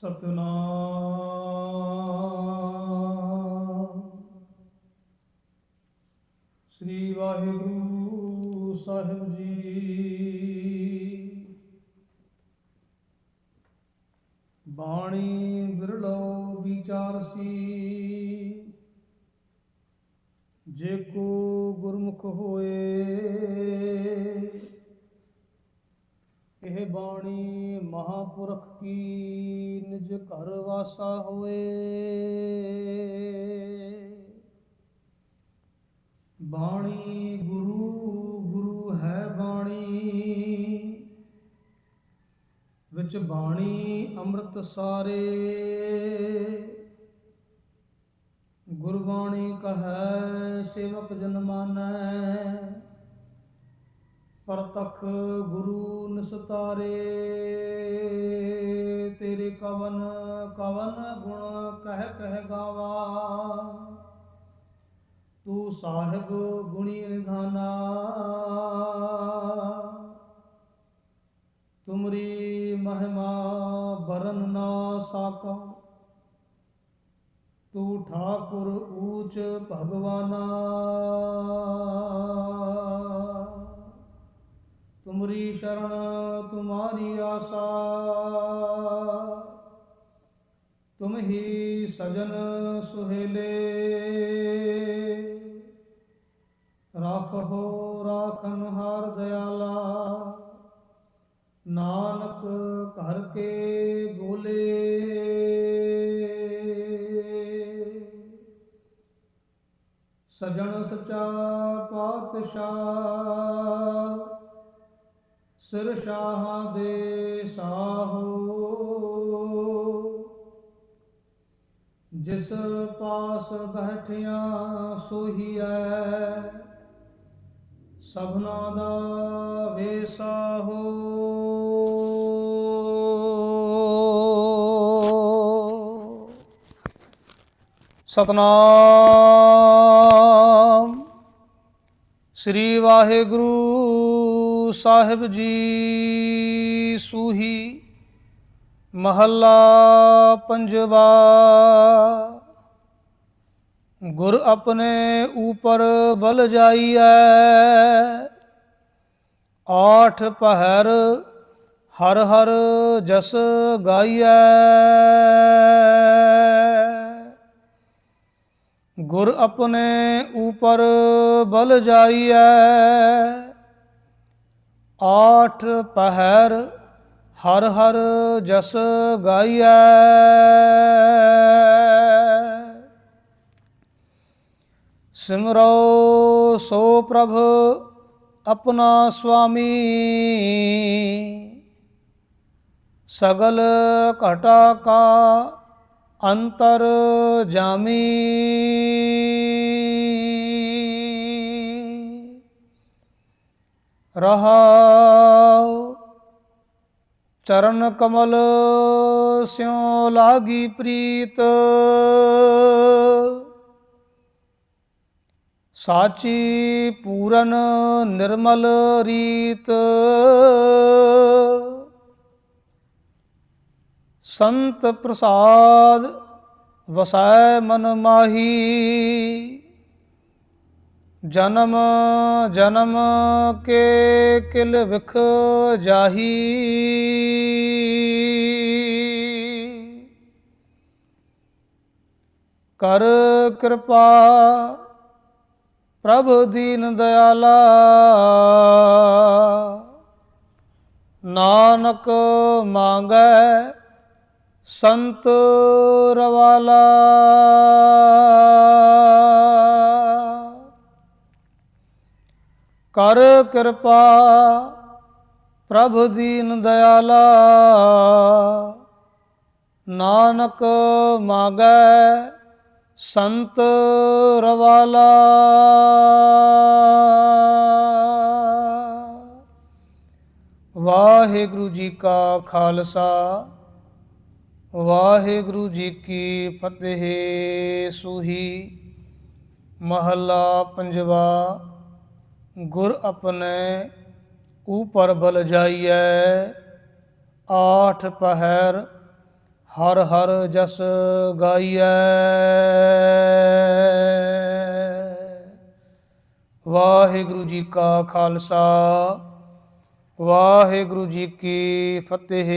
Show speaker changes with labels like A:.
A: ਸਤਨਾਮ। ਸ੍ਰੀ ਵਾਹਿਗੁਰੂ ਸਾਹਿਬ ਜੀ। ਬਾਣੀ ਬਿਰਲੋ ਵਿਚਾਰਸੀ ਜੇ ਕੋ ਗੁਰਮੁਖ ਹੋਏ ਇਹ ਬਾਣੀ ਮਹਾਪੁਰਖ ਕੀ ਨਿਜ ਘਰ ਵਾਸਾ ਹੋਏ। ਬਾਣੀ ਗੁਰੂ ਗੁਰੂ ਹੈ ਬਾਣੀ, ਵਿੱਚ ਬਾਣੀ ਅੰਮ੍ਰਿਤ ਸਾਰੇ। ਗੁਰਬਾਣੀ ਕਹੈ, ਸੇਵਕ ਜਨ ਮਾਨੈ। ਪਰਤਖ ਗੁਰੂ ਨਿਸਤਾਰੇ, ਤੇਰੇ ਕਵਨ ਕਵਨ ਗੁਣ ਕਹਿ ਕਹਿ ਗਾਵਾ। ਤੂੰ ਸਾਹਿਬ ਗੁਣੀ ਨਿਧਾਨਾ, ਤੁਮਰੀ ਮਹਿਮਾ ਬਰਨ ਨਾ ਸਾਕਾ। ਤੂੰ ਠਾਕੁਰ ਊਚ ਭਗਵਾਨਾ ਤੁਮਰੀ ਸ਼ਰਨ, ਤੁਮਾਰੀ ਆਸਾ। ਤੁਮ ਹੀ ਸਜਨ ਸੁਹੇਲੇ। ਰਾਖੋ ਰਾਖਨ ਹਾਰ ਦਇਆਲਾ ਨਾਨਕ ਘਰ ਕੇ ਗੋਲੇ। ਸਜਣ ਸਚਾ ਪਾਤਸ਼ਾਹ। ਸਿਰ ਸ਼ਾਹ ਦੇ ਸਾਹੋ। ਜਿਸ ਪਾਸ ਬੈਠਿਆ ਸੋਹੀਐ ਸਭਨਾ ਦਾ ਵੇਸਾਹੋ ਸਤਨਾਮ। ਸ੍ਰੀ ਵਾਹਿਗੁਰੂ ਗੁਰੂ ਸਾਹਿਬ ਜੀ ਸੂਹੀ ਮਹੱਲਾ ਪੰਜਵਾ। ਗੁਰ ਆਪਣੇ ਊਪਰ ਬਲ ਜਾਈਐ। ਆਠ ਪਹਿਰ ਹਰ ਹਰ ਜਸ ਗਾਈਐ। ਗੁਰ ਆਪਣੇ ਊਪਰ ਬਲ ਜਾਈਐ। ਆਠ ਪਹਿਰ ਹਰ ਹਰ ਜਸ ਗਾਈਐ। ਸਿਮਰੋ ਸੋ ਪ੍ਰਭ ਆਪਣਾ ਸੁਆਮੀ ਸਗਲ ਘਟਾ ਕਾ ਅੰਤਰ ਜਾਮੀ। ਰਹਾਉ। ਚਰਨ ਕਮਲ ਸਿਉ ਲਾਗੀ ਪ੍ਰੀਤ। ਸਾਚੀ ਪੂਰਨ ਨਿਰਮਲ ਰੀਤ। ਸੰਤ ਪ੍ਰਸਾਦ ਵਸੈ ਮਨ ਮਾਹੀ। ਜਨਮ ਜਨਮ ਕੇ ਕਿਲ ਵਿਖ ਜਾਹੀ। ਕਰ ਕਿਰਪਾ ਪ੍ਰਭ ਦੀਨ ਦਇਆਲਾ ਨਾਨਕ ਮੰਗੈ ਸੰਤ ਰਵਾਲਾ। ਕਰ ਕਿਰਪਾ ਪ੍ਰਭ ਦੀਨ ਦਇਆਲਾ ਨਾਨਕ ਮਾਗੈ ਸੰਤ ਰਵਾਲਾ। ਵਾਹਿਗੁਰੂ ਜੀ ਕਾ ਖਾਲਸਾ, ਵਾਹਿਗੁਰੂ ਜੀ ਕੀ ਫਤਿਹ। ਸੂਹੀ ਮਹੱਲਾ ਪੰਜਵਾ ਗੁਰ ਆਪਣੇ ਉਪਰ ਬਲ ਜਾਈਐ, ਆਠ ਪਹਿਰ ਹਰ ਹਰ ਜਸ ਗਾਈਐ। ਵਾਹਿਗੁਰੂ ਜੀ ਕਾ ਖਾਲਸਾ, ਵਾਹਿਗੁਰੂ ਜੀ ਕੀ ਫਤਿਹ।